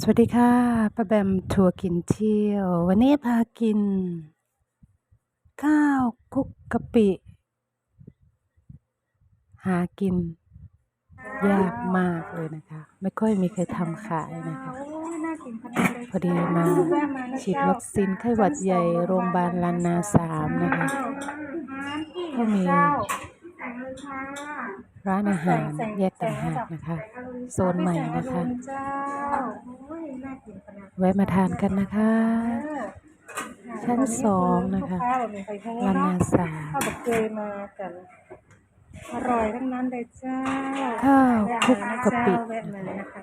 สวัสดีค่ะป้าแบมทัวร์กินเที่ยว วันนี้พากิน ข้าวคุกกะปิ หากิน ยากมากเลยนะคะ ไม่ค่อยมีใครทำขายนะคะ พอดีมาฉีดวัคซีนไข้หวัดใหญ่โรงพยาบาลลานนาสามนะคะก็มีร้านอาหารแยกต่างหากนะคะ โซนใหม่นะคะ เจ้าโอ้ยน่ากินขนาดแวะมาทานกันนะคะ ชั้นสองนะคะลานนาสามข้าวแบบเกยมากัน อร่อยทั้งนั้นเลยเจ้า ข้าวคลุกกะปิแวะมานะคะ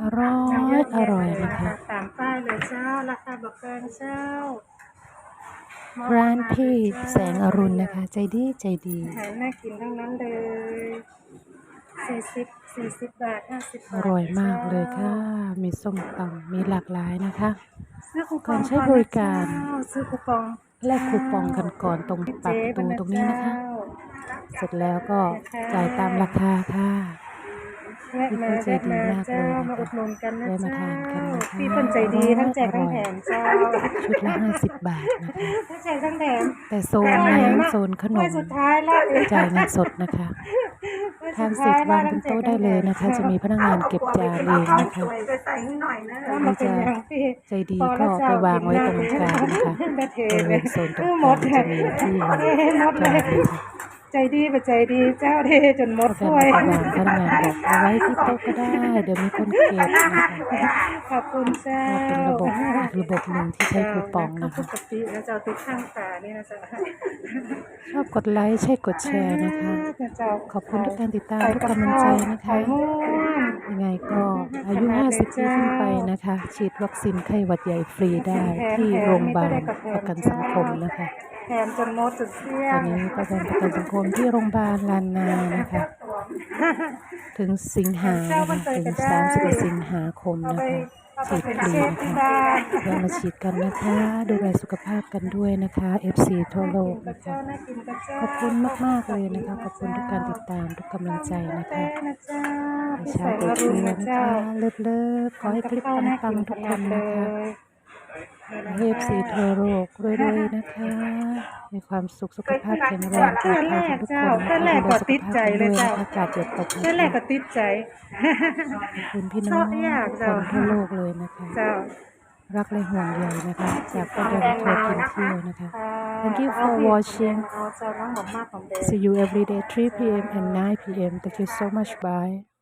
อร่อยอร่อยนะคะตามป้ายเลยเจ้า ราคาแบบแพงเจ้า ร้านพี่แสงอรุณนะคะ ใจดีใจดีอาหารน่ากินทั้งนั้นเลย สี่สิบสี่สิบบาทห้าสิบบาทอร่อยมากเลยค่ะ มีส้มตำมีหลากหลายนะคะ ซื้อคูปก่อองนใช้บริการ เจ้ซื้อคูปองแลกคูปองกันก่อนตรงปากประตูตรงนี้นะคะ เสร็จแล้วก็จ่ายตามราคาค่ะ แวะมาพี่เพิ่นใจดีมากเลยนะคะมาอุดหนุนกันนะแวะมาเจ้าทานกันนะคะพี่คนใจดีทั้งแจกทั้งแถมเจ้าชุดละห้าสิบบาทนะคะ ทั้งแจกทั้งแถมแต่โซนนี้โซนขนถ้วมยสุดท้ายแล้วจ่ายเงินสดนะคะ ทานเสร็จวางบนโต๊ะได้เลยนะคะ จะมีพนักงานเก็บจานเองนะคะไปใส่ให้หน่อยนะหรือมาเป็จะนอย่างพี่ใจดีก็ไปวางไว้ตรงกลางนะคะได้เทบริเลเวยณโซนตรงหมกลาดงจะมีที่วางเทหมดเลจานยเลยค่ะ ใจดีไปใจดีเจ้าเทจนหมดแบถ้บวยวางพนักงานบอกเอาไว้ที่โต๊ะก็ได้ เดี๋ยวมีคนเก็บนะคะขอบคุณเจ้าก็เป็นระบบอีกระบบหนึ่งที่ใช้คูปองนะคะปกติแล้วเจ้าทุกข้างฝานี่นะเจ้าชอบกดไลค์ใช่กดแชร์นะคะเจ้าขอบคุณทุกการติดตามทุกกำลังใจนะคะไข่ม่วน ยังไงก็อายุ 50 ปีขึ้นไปนะคะ ฉีดวัคซีนไข้หวัดใหญ่ฟรีได้ที่โรงพยาบาลประกันสังคมนะคะแถมจนหมดจุดเสี้ยตอนนี้ประกันประกันสังคมที่โรงพยาบาลลานนานะคะ ถึงสิงหานะคะถึง 31 สิงหาคมเอานะไปคะ เอาไปฉีดเป็นฟรีเชฟนะที่คะบ้านแวะมาฉีดกันนะคะ ดูแลสุขภาพกันด้วยนะคะ FC ทั่วโลกกับนะเจ้าคะน่ากินกับเจ้าขอบคุณมากๆเลยนะคะ ขอบคุณทุกการติดตามทุกกำลังใจนะคะนะเจ้าพี่เช้าแสงเปิอดรุเรีณยนนะนะเจ้าคะเลิฟเลิฟขอให้คลิปปังๆทุกคนนะคะเทพสีทั่วโลกรวยๆนะคะ มีความสุขสุขภาพแข็งแรงปลอดภัยกันทุกคนนะคะดูแลสุขภาพกันด้วยนะคะอากาศเย็นตกเจ้าแรกก็ติดใจขอบคุณพี่น้องทุกคนทั่วโลกเลยนะคะเจ้ารักและห่วงใยนะคะจากประเด็นทัวร์กินเที่ยวนะคะ Thank you for watching เอาเจ้าน้องหอมมากของเด See you every day 3 p.m. and 9 p.m. Thank you so much. Bye.